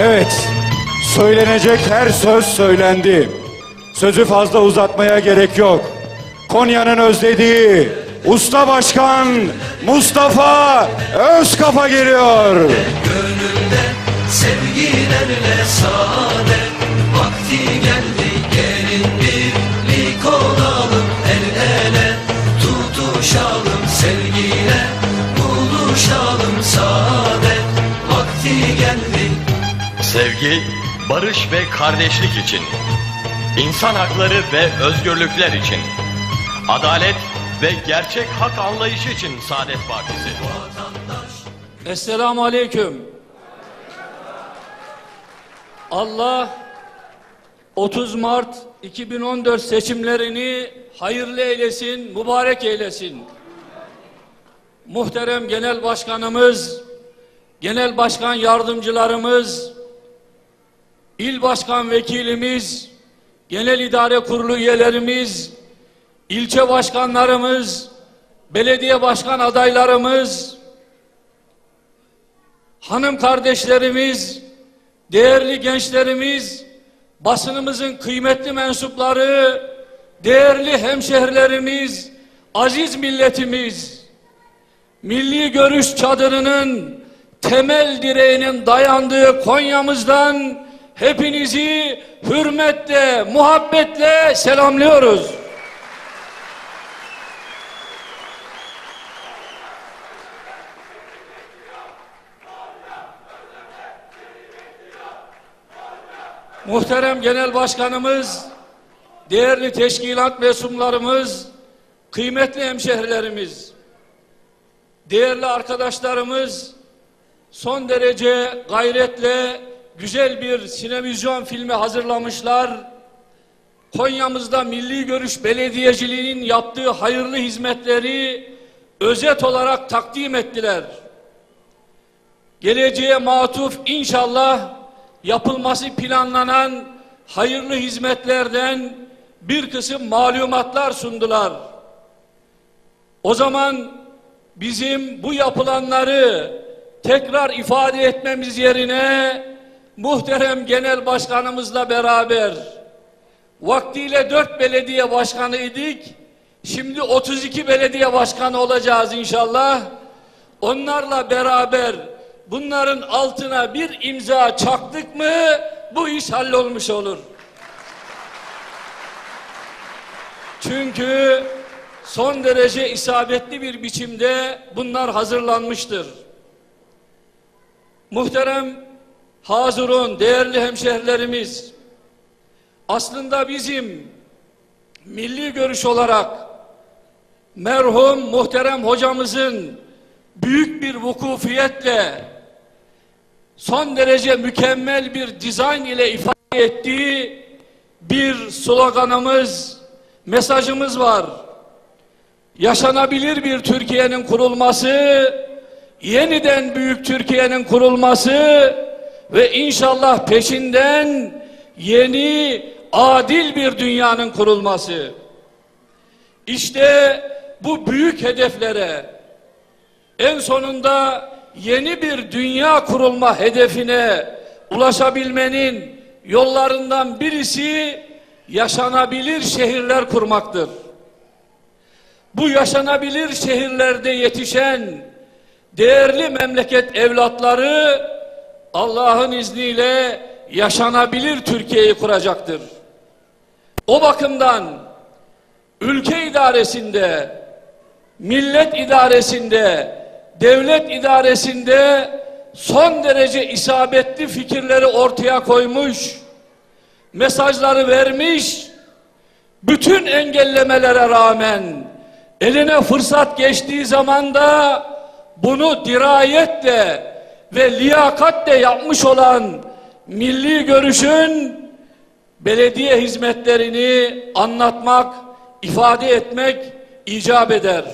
Evet, söylenecek her söz söylendi. Sözü fazla uzatmaya gerek yok. Konya'nın özlediği Usta Başkan Mustafa Özkafa geliyor. Gönülde sevgilerle saadet Sevgi, barış ve kardeşlik için. İnsan hakları ve özgürlükler için. Adalet ve gerçek hak anlayışı için Saadet Partisi. Esselamu Aleyküm. Allah 30 Mart 2014 seçimlerini hayırlı eylesin, mübarek eylesin. Muhterem Genel Başkanımız, Genel Başkan Yardımcılarımız, İl Başkan Vekilimiz, Genel İdare Kurulu üyelerimiz, ilçe başkanlarımız, belediye başkan adaylarımız, hanım kardeşlerimiz, değerli gençlerimiz, basınımızın kıymetli mensupları, değerli hemşehrilerimiz, aziz milletimiz, milli görüş çadırının temel direğinin dayandığı Konya'mızdan hepinizi hürmetle, muhabbetle selamlıyoruz. Muhterem Genel Başkanımız, değerli teşkilat mensuplarımız, kıymetli hemşehrilerimiz, değerli arkadaşlarımız son derece gayretle güzel bir sinevizyon filmi hazırlamışlar. Konya'mızda Milli Görüş Belediyeciliğinin yaptığı hayırlı hizmetleri özet olarak takdim ettiler. Geleceğe matuf inşallah yapılması planlanan hayırlı hizmetlerden bir kısım malumatlar sundular. O zaman bizim bu yapılanları tekrar ifade etmemiz yerine muhterem genel başkanımızla beraber vaktiyle dört belediye başkanı idik. Şimdi 32 belediye başkanı olacağız inşallah. Onlarla beraber bunların altına bir imza çaktık mı bu iş hallolmuş olur. Çünkü son derece isabetli bir biçimde bunlar hazırlanmıştır. Muhterem Hazırun, değerli hemşehrilerimiz, aslında bizim milli görüş olarak merhum muhterem hocamızın büyük bir vukufiyetle son derece mükemmel bir dizayn ile ifade ettiği bir sloganımız, mesajımız var. Yaşanabilir bir Türkiye'nin kurulması, yeniden büyük Türkiye'nin kurulması ve inşallah peşinden yeni adil bir dünyanın kurulması. İşte bu büyük hedeflere en sonunda yeni bir dünya kurulma hedefine ulaşabilmenin yollarından birisi yaşanabilir şehirler kurmaktır. Bu yaşanabilir şehirlerde yetişen değerli memleket evlatları Allah'ın izniyle yaşanabilir Türkiye'yi kuracaktır. O bakımdan ülke idaresinde, millet idaresinde, devlet idaresinde son derece isabetli fikirleri ortaya koymuş, mesajları vermiş, bütün engellemelere rağmen eline fırsat geçtiği zaman da bunu dirayetle ve liyakatle yapmış olan milli görüşün belediye hizmetlerini anlatmak, ifade etmek icap eder.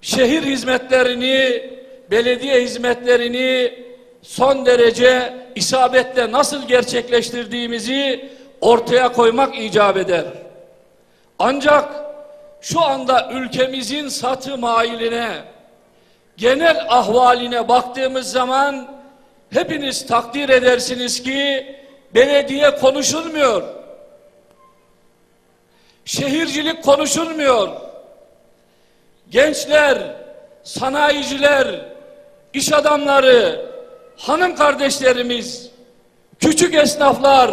Şehir hizmetlerini, belediye hizmetlerini son derece isabetle nasıl gerçekleştirdiğimizi ortaya koymak icap eder. Ancak şu anda ülkemizin satı mailine, genel ahvaline baktığımız zaman hepiniz takdir edersiniz ki belediye konuşulmuyor. Şehircilik konuşulmuyor. Gençler, sanayiciler, iş adamları, hanım kardeşlerimiz, küçük esnaflar,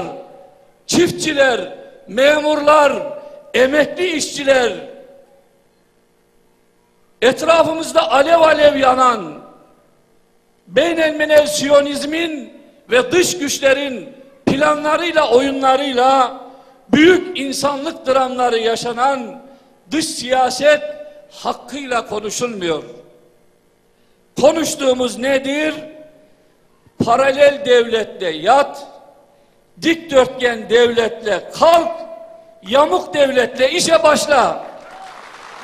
çiftçiler, memurlar, emekli işçiler, etrafımızda alev alev yanan, beynelminel siyonizmin ve dış güçlerin planlarıyla, oyunlarıyla büyük insanlık dramları yaşanan dış siyaset hakkıyla konuşulmuyor. Konuştuğumuz nedir? Paralel devletle yat, dikdörtgen devletle kalk, yamuk devletle işe başla.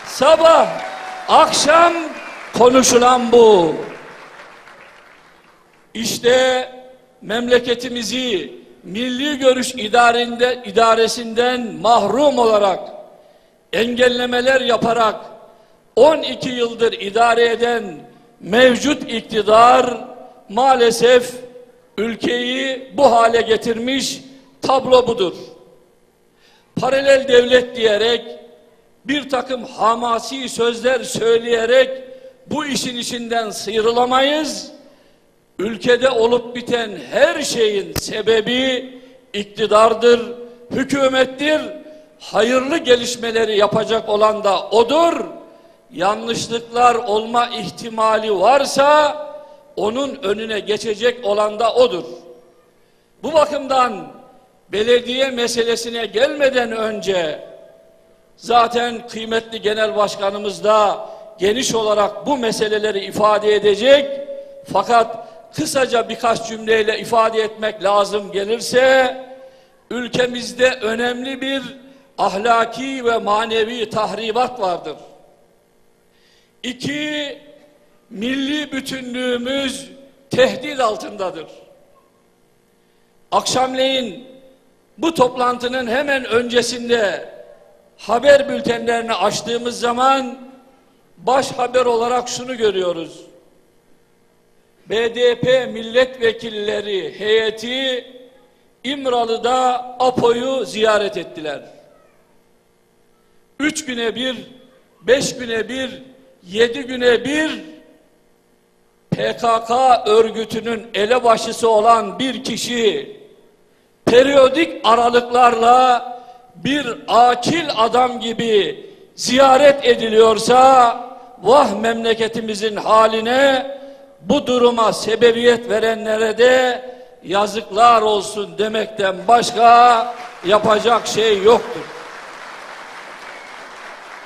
Sabah, akşam konuşulan bu. İşte memleketimizi milli görüş idarinde, idaresinden mahrum olarak engellemeler yaparak 12 yıldır idare eden mevcut iktidar maalesef ülkeyi bu hale getirmiş tablo budur. Paralel devlet diyerek bir takım hamasi sözler söyleyerek bu işin içinden sıyrılamayız. Ülkede olup biten her şeyin sebebi iktidardır, hükümettir. Hayırlı gelişmeleri yapacak olan da odur. Yanlışlıklar olma ihtimali varsa onun önüne geçecek olan da odur. Bu bakımdan belediye meselesine gelmeden önce zaten kıymetli genel başkanımız da geniş olarak bu meseleleri ifade edecek. Fakat kısaca birkaç cümleyle ifade etmek lazım gelirse ülkemizde önemli bir ahlaki ve manevi tahribat vardır. İki, milli bütünlüğümüz tehdit altındadır. Akşamleyin bu toplantının hemen öncesinde haber bültenlerini açtığımız zaman baş haber olarak şunu görüyoruz. BDP milletvekilleri heyeti İmralı'da APO'yu ziyaret ettiler. Üç güne bir, beş güne bir, yedi güne bir PKK örgütünün elebaşısı olan bir kişi periyodik aralıklarla bir akil adam gibi ziyaret ediliyorsa vah memleketimizin haline bu duruma sebebiyet verenlere de yazıklar olsun demekten başka yapacak şey yoktur.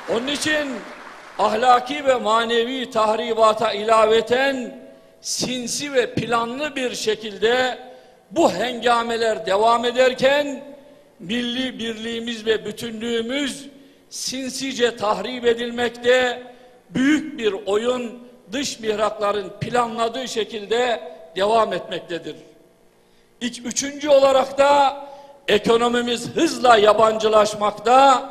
Onun için ahlaki ve manevi tahribata ilaveten sinsi ve planlı bir şekilde bu hengameler devam ederken milli birliğimiz ve bütünlüğümüz sinsice tahrip edilmekte büyük bir oyun dış mihrakların planladığı şekilde devam etmektedir. İlk üçüncü olarak da ekonomimiz hızla yabancılaşmakta,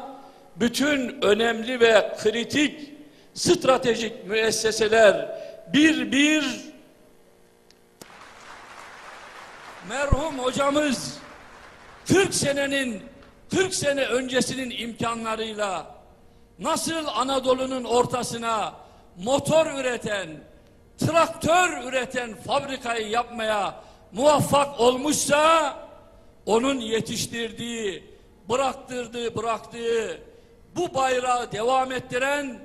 bütün önemli ve kritik stratejik müesseseler bir bir merhum hocamız 40 senenin 40 sene öncesinin imkanlarıyla nasıl Anadolu'nun ortasına motor üreten, traktör üreten fabrikayı yapmaya muvaffak olmuşsa onun yetiştirdiği, bıraktırdığı, bıraktığı bu bayrağı devam ettiren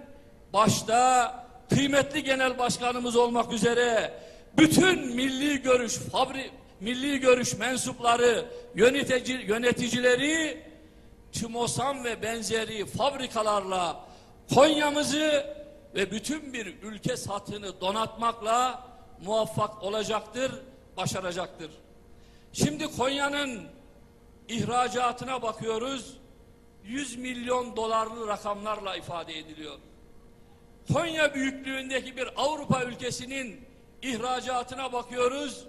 başta kıymetli genel başkanımız olmak üzere bütün milli görüş fabri milli görüş mensupları, yönetici, yöneticileri Timosan ve benzeri fabrikalarla Konya'mızı ve bütün bir ülke satını donatmakla muvaffak olacaktır, başaracaktır. Şimdi Konya'nın ihracatına bakıyoruz. 100 milyon dolarlı rakamlarla ifade ediliyor. Konya büyüklüğündeki bir Avrupa ülkesinin ihracatına bakıyoruz.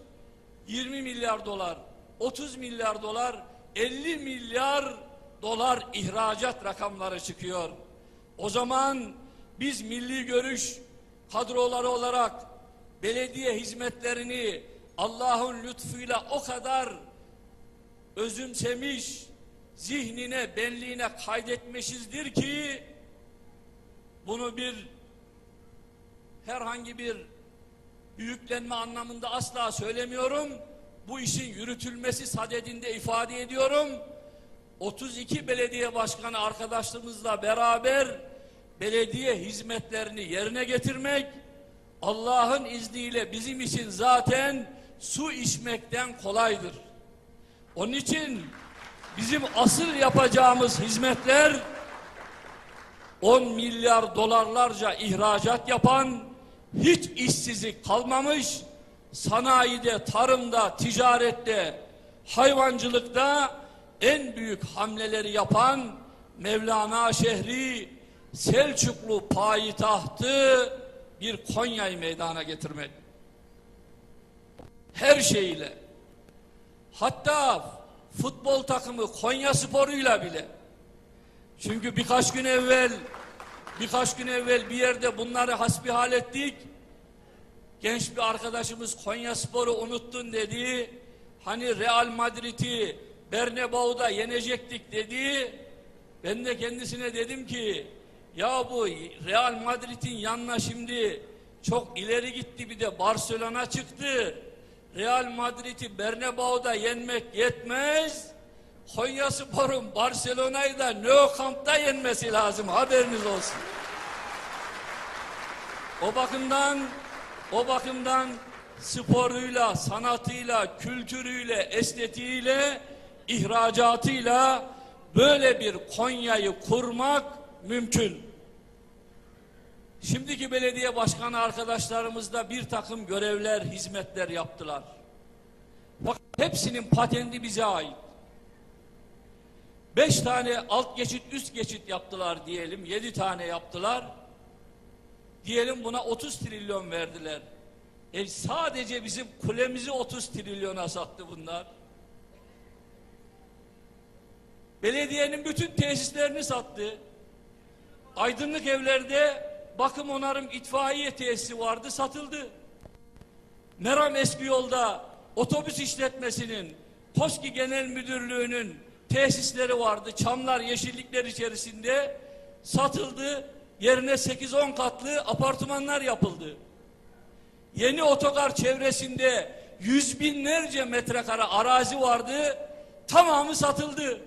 20 milyar dolar, 30 milyar dolar, 50 milyar dolar ihracat rakamları çıkıyor. O zaman biz milli görüş kadroları olarak belediye hizmetlerini Allah'ın lütfuyla o kadar özümsemiş, zihnine, benliğine kaydetmişizdir ki bunu bir herhangi bir büyüklenme anlamında asla söylemiyorum. Bu işin yürütülmesi sadedinde ifade ediyorum. 32 belediye başkanı arkadaşlarımızla beraber belediye hizmetlerini yerine getirmek Allah'ın izniyle bizim için zaten su içmekten kolaydır. Onun için bizim asıl yapacağımız hizmetler 10 milyar dolarlarca ihracat yapan, hiç işsizlik kalmamış, sanayide, tarımda, ticarette, hayvancılıkta en büyük hamleleri yapan Mevlana şehri, Selçuklu payitahtı bir Konya'yı meydana getirmek. Her şeyle. Hatta futbol takımı Konya sporuyla bile. Çünkü birkaç gün evvel birkaç gün evvel bir yerde bunları hasbihal ettik. Genç bir arkadaşımız Konya Spor'u unuttun dedi. Hani Real Madrid'i Bernabeu'da yenecektik dedi. Ben de kendisine dedim ki ya bu Real Madrid'in yanına şimdi çok ileri gitti bir de Barcelona çıktı. Real Madrid'i Bernabeu'da yenmek yetmez. Konya Spor'un Barcelona'yı da Nou Camp'ta yenmesi lazım haberiniz olsun. O bakımdan o bakımdan sporuyla, sanatıyla, kültürüyle, estetiğiyle, ihracatıyla böyle bir Konya'yı kurmak mümkün. Şimdiki belediye başkanı arkadaşlarımız da bir takım görevler, hizmetler yaptılar. Fakat hepsinin patenti bize ait. Beş tane alt geçit, üst geçit yaptılar diyelim. Yedi tane yaptılar. Diyelim buna 30 trilyon verdiler. E sadece bizim kulemizi 30 trilyona sattı bunlar. Belediyenin bütün tesislerini sattı. Aydınlık evlerde bakım onarım itfaiye tesisi vardı satıldı. Meram eski yolda otobüs işletmesinin Koski Genel Müdürlüğü'nün tesisleri vardı. Çamlar, yeşillikler içerisinde satıldı. Yerine 8-10 katlı apartmanlar yapıldı. Yeni otogar çevresinde yüz binlerce metrekare arazi vardı. Tamamı satıldı.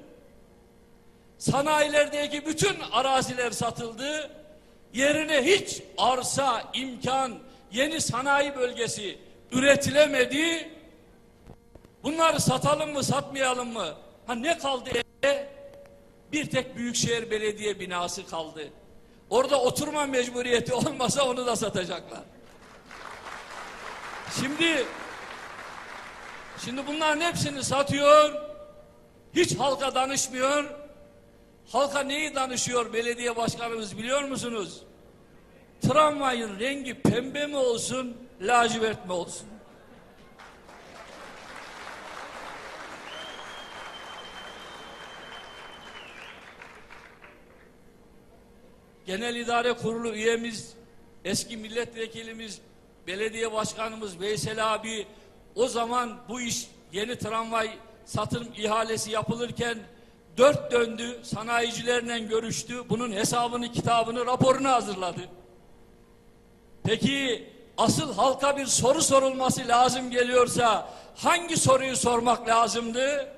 Sanayilerdeki bütün araziler satıldı. Yerine hiç arsa, imkan, yeni sanayi bölgesi üretilemedi. Bunları satalım mı, satmayalım mı? Ha ne kaldı? Bir tek Büyükşehir Belediye binası kaldı. Orada oturma mecburiyeti olmasa onu da satacaklar. Şimdi şimdi bunların hepsini satıyor. Hiç halka danışmıyor. Halka neyi danışıyor belediye başkanımız biliyor musunuz? Tramvayın rengi pembe mi olsun, lacivert mi olsun? Genel İdare Kurulu üyemiz, eski milletvekilimiz, belediye başkanımız Veysel abi o zaman bu iş yeni tramvay satım ihalesi yapılırken dört döndü, sanayicilerle görüştü, bunun hesabını, kitabını, raporunu hazırladı. Peki asıl halka bir soru sorulması lazım geliyorsa hangi soruyu sormak lazımdı?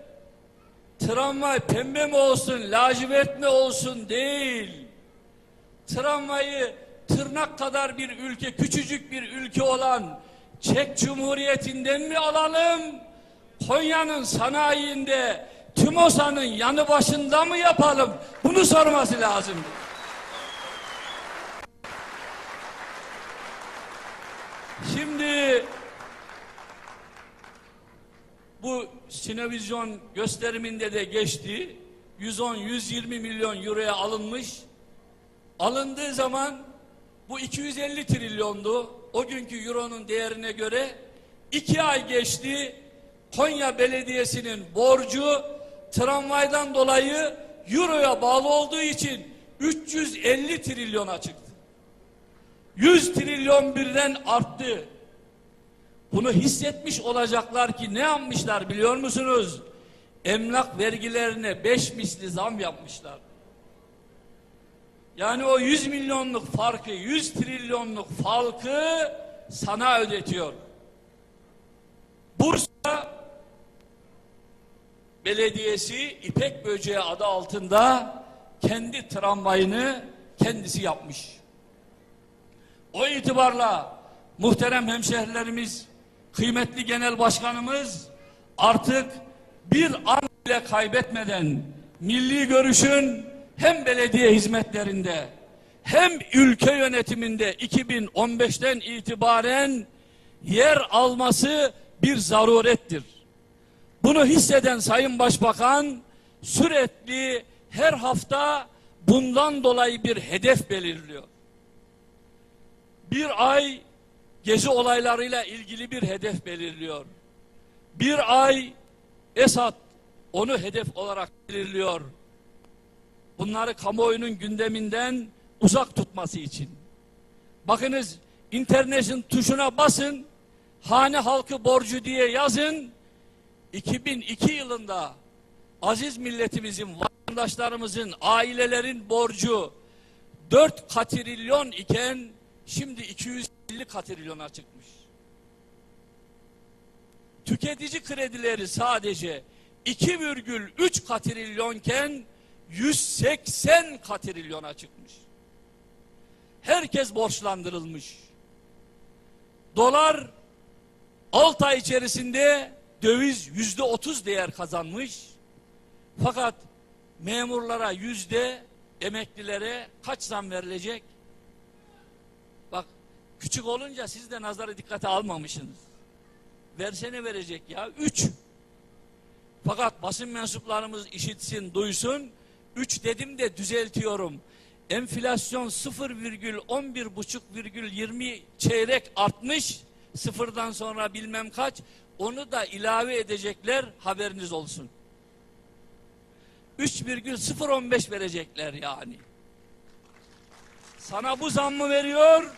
Tramvay pembe mi olsun, lacivert mi olsun değil. Tramvayı tırnak kadar bir ülke, küçücük bir ülke olan Çek Cumhuriyeti'nden mi alalım? Konya'nın sanayinde TÜMOSA'nın yanı başında mı yapalım? Bunu sorması lazım. Şimdi bu sinevizyon gösteriminde de geçti. 110-120 milyon euroya alınmış. Alındığı zaman bu 250 trilyondu. O günkü euronun değerine göre iki ay geçti. Konya Belediyesi'nin borcu tramvaydan dolayı euroya bağlı olduğu için 350 trilyona çıktı. 100 trilyon birden arttı. Bunu hissetmiş olacaklar ki ne yapmışlar biliyor musunuz? Emlak vergilerine beş misli zam yapmışlar. Yani o 100 milyonluk farkı, 100 trilyonluk farkı sana ödetiyor. Bursa Belediyesi İpek Böceği adı altında kendi tramvayını kendisi yapmış. O itibarla muhterem hemşehrilerimiz, kıymetli genel başkanımız artık bir an bile kaybetmeden milli görüşün hem belediye hizmetlerinde hem ülke yönetiminde 2015'ten itibaren yer alması bir zarurettir. Bunu hisseden Sayın Başbakan sürekli her hafta bundan dolayı bir hedef belirliyor. Bir ay gezi olaylarıyla ilgili bir hedef belirliyor. Bir ay Esad onu hedef olarak belirliyor. Bunları kamuoyunun gündeminden uzak tutması için. Bakınız internetin tuşuna basın, hane halkı borcu diye yazın. 2002 yılında aziz milletimizin, vatandaşlarımızın, ailelerin borcu 4 katrilyon iken şimdi 250 katrilyona çıkmış. Tüketici kredileri sadece 2,3 katrilyonken 180 katrilyona çıkmış. Herkes borçlandırılmış. Dolar 6 ay içerisinde döviz yüzde otuz değer kazanmış. Fakat memurlara yüzde, emeklilere kaç zam verilecek? Bak küçük olunca siz de nazarı dikkate almamışsınız. Versene verecek ya. Üç. Fakat basın mensuplarımız işitsin, duysun. Üç dedim de düzeltiyorum. Enflasyon 0,11 buçuk virgül 20 çeyrek artmış. Sıfırdan sonra bilmem kaç. Onu da ilave edecekler haberiniz olsun. 3,015 verecekler yani. Sana bu zammı veriyor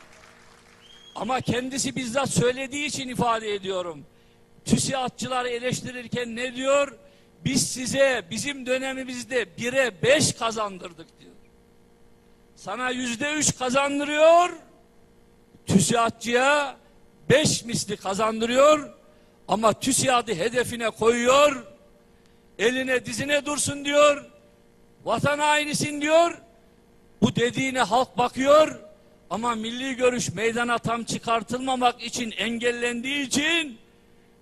ama kendisi bizzat söylediği için ifade ediyorum. TÜSİAD'çıları eleştirirken ne diyor? Biz size bizim dönemimizde bire beş kazandırdık diyor. Sana yüzde üç kazandırıyor. TÜSİAD'çıya beş misli kazandırıyor. Ama TÜSİAD'ı hedefine koyuyor. Eline dizine dursun diyor. Vatan hainisin diyor. Bu dediğine halk bakıyor. Ama milli görüş meydana tam çıkartılmamak için engellendiği için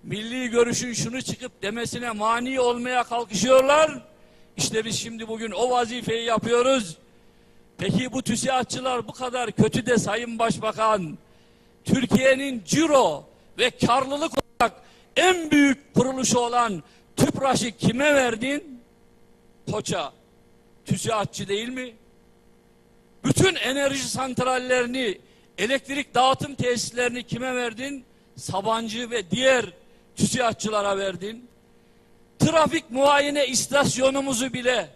milli görüşün şunu çıkıp demesine mani olmaya kalkışıyorlar. İşte biz şimdi bugün o vazifeyi yapıyoruz. Peki bu TÜSİAD'çılar bu kadar kötü de Sayın Başbakan Türkiye'nin ciro ve karlılık olarak en büyük kuruluşu olan TÜPRAŞ'ı kime verdin? Koça. TÜSİAD'çı değil mi? Bütün enerji santrallerini, elektrik dağıtım tesislerini kime verdin? Sabancı ve diğer TÜSİAD'çılara verdin. Trafik muayene istasyonumuzu bile,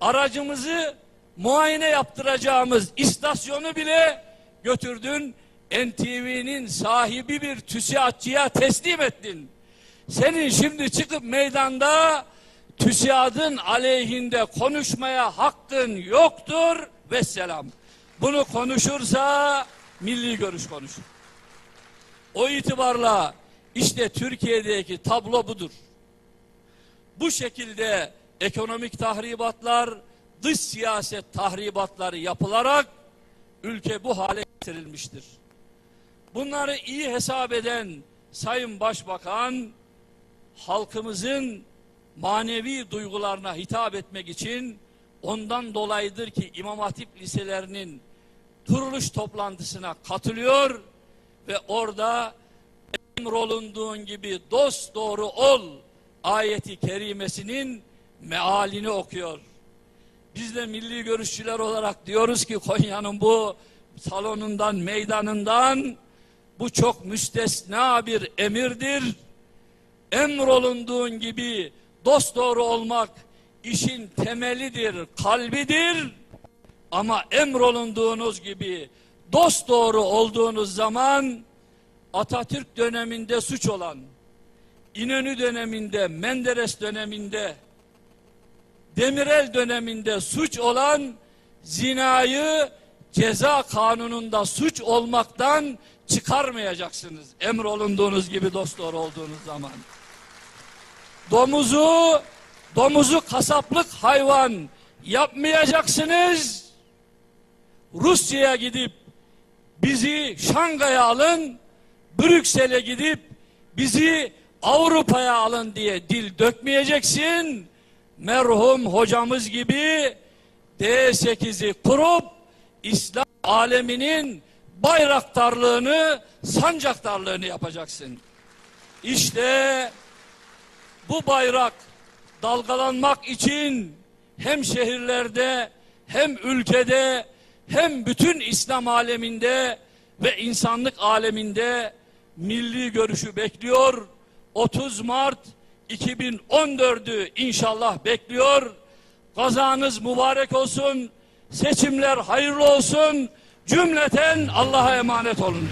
aracımızı muayene yaptıracağımız istasyonu bile götürdün. NTV'nin sahibi bir TÜSİAD'çıya teslim ettin. Senin şimdi çıkıp meydanda TÜSİAD'ın aleyhinde konuşmaya hakkın yoktur ve selam. Bunu konuşursa milli görüş konuşur. O itibarla işte Türkiye'deki tablo budur. Bu şekilde ekonomik tahribatlar, dış siyaset tahribatları yapılarak ülke bu hale getirilmiştir. Bunları iyi hesap eden Sayın Başbakan halkımızın manevi duygularına hitap etmek için ondan dolayıdır ki İmam Hatip liselerinin kuruluş toplantısına katılıyor ve orada emrolunduğun gibi dost doğru ol ayeti kerimesinin mealini okuyor. Biz de milli görüşçüler olarak diyoruz ki Konya'nın bu salonundan, meydanından bu çok müstesna bir emirdir. Emrolunduğun gibi dost doğru olmak işin temelidir, kalbidir. Ama emrolunduğunuz gibi dost doğru olduğunuz zaman Atatürk döneminde suç olan, İnönü döneminde, Menderes döneminde, Demirel döneminde suç olan zinayı ceza kanununda suç olmaktan çıkarmayacaksınız. Emrolunduğunuz gibi dostlar olduğunuz zaman. Domuzu, domuzu kasaplık hayvan yapmayacaksınız. Rusya'ya gidip bizi Şangay'a alın, Brüksel'e gidip bizi Avrupa'ya alın diye dil dökmeyeceksin. Merhum hocamız gibi D8'i kurup İslam aleminin bayraktarlığını, sancaktarlığını yapacaksın. İşte bu bayrak dalgalanmak için hem şehirlerde hem ülkede hem bütün İslam aleminde ve insanlık aleminde milli görüşü bekliyor. 30 Mart 2014'ü inşallah bekliyor. Kazanız mübarek olsun. Seçimler hayırlı olsun. Cümleten Allah'a emanet olun.